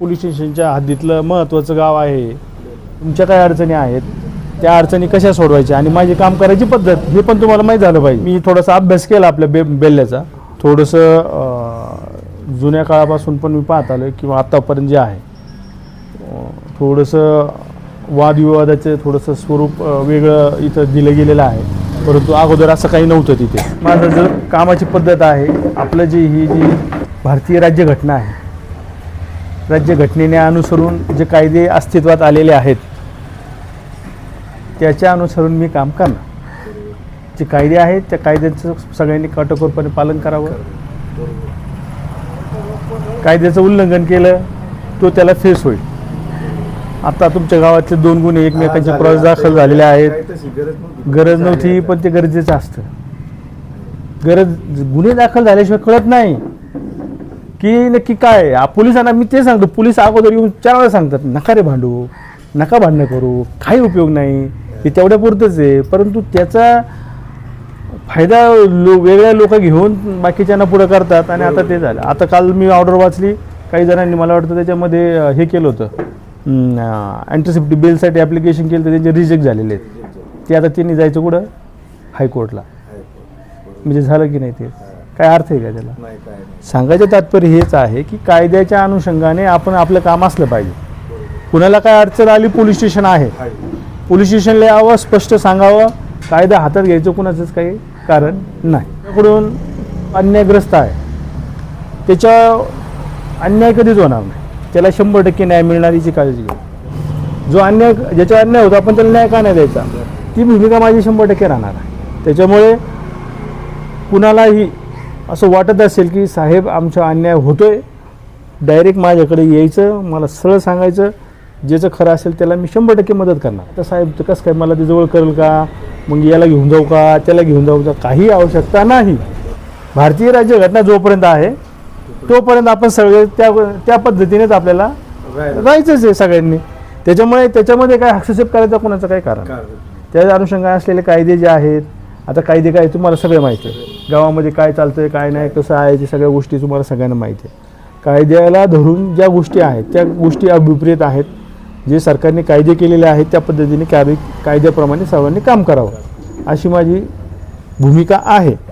Police स्टेशनच्या हद्दीतलं महत्त्वाचं गाव आहे. तुमच्या काय अडचणी आहेत त्या अडचणी कशा सोडवायच्या आणि माझी काम करायची पद्धत हे पण तुम्हाला माहीत झालं पाहिजे. मी थोडासा अभ्यास केला आपल्या बे बेल्ल्याचा. थोडंसं जुन्या काळापासून पण मी पाहत आलो किंवा आत्तापर्यंत जे आहे. थोडंसं वादविवादाचं थोडंसं स्वरूप वेगळं इथं दिलं गेलेलं आहे. परंतु अगोदर असं काही नव्हतं तिथे. माझं जर कामाची पद्धत आहे आपलं जी ही जी भारतीय राज्यघटना आहे राज्यघटनेने अनुसरून जे कायदे अस्तित्वात आलेले आहेत त्याच्या अनुसरून मी काम करणार. जे कायदे आहेत त्या कायद्याचं सगळ्यांनी काटेकोरपणे पालन करावं. कायद्याचं उल्लंघन केलं तो त्याला फेस होईल. आता तुमच्या गावातले दोन गुन्हे एकमेकांचे क्रॉस दाखल झालेले आहेत. गरज नव्हती. पण ते गरजेचं असतं. गरज गुन्हे दाखल झाल्याशिवाय कळत नाही. की नक्की काय. आ, पोलिसांना मी ते सांगतो पोलीस अगोदर येऊन चार वेळा सांगतात नका रे भांडू नका भांडणं करू काही उपयोग नाही हे तेवढ्या पुरतंच आहे. परंतु त्याचा फायदा लो वेगळ्या लोक घेऊन बाकीच्यांना पुढं करतात आणि आता ते झालं. आता काल मी ऑर्डर वाचली काही जणांनी मला वाटतं त्याच्यामध्ये अं, हे केलं होतं. अँटीसिप्टी बिलसाठी ॲप्लिकेशन केलं तर त्यांचे रिजेक्ट झालेले आहेत. ते आता त्यांनी जायचं कुठं? हायकोर्टला. म्हणजे झालं की नाही ते? काय अर्थ आहे का त्याला? सांगायचं तात्पर्य हेच आहे की कायद्याच्या अनुषंगाने आपण आपलं काम असलं पाहिजे. कुणाला काय अडचण आली पोलीस स्टेशन आहे. पोलीस स्टेशनला यावं स्पष्ट सांगावं. कायदा हातात घ्यायचं कुणाचंच काही कारण नाही. त्याकडून अन्यायग्रस्त आहे. त्याच्या अन्याय कधीच होणार नाही. त्याला शंभर टक्के न्याय मिळणारीची काळजी घ्या. जो अन्याय ज्याचा अन्याय होता आपण त्याला न्याय का नाही द्यायचा? ती भूमिका माझी शंभर टक्के राहणार आहे. त्याच्यामुळे कुणालाही असं वाटत असेल की साहेब आमचा अन्याय होतोय. डायरेक्ट माझ्याकडे यायचं मला सरळ सांगायचं. ज्याचं खरं असेल त्याला मी शंभर टक्के मदत करणार. तर साहेब तर कसं काय मला ते जवळ करेल का? मग याला घेऊन जाऊ का? त्याला घेऊन जाऊ का? काही आवश्यकता नाही. भारतीय राज्यघटना जोपर्यंत आहे तोपर्यंत आपण सगळे त्या त्या पद्धतीनेच आपल्याला. राहायचंच आहे सगळ्यांनी. त्याच्यामुळे त्याच्यामध्ये काय हस्तक्षेप करायचा कोणाचं काही. कारण. त्या अनुषंगाने असलेले कायदे जे आहेत आता कायदे काय तुम्हाला सगळं माहिती आहे. गावामध्ये काय चालतं आहे काय नाही कसं आहे या सगळ्या गोष्टी तुम्हाला सगळ्यांना माहिती आहे. कायद्याला धरून ज्या गोष्टी आहेत त्या गोष्टी अभिप्रेत आहेत जे सरकारने कायदे केलेले आहेत त्या पद्धतीने कायदे कायद्याप्रमाणे सर्वांनी काम करावं. अशी माझी भूमिका आहे.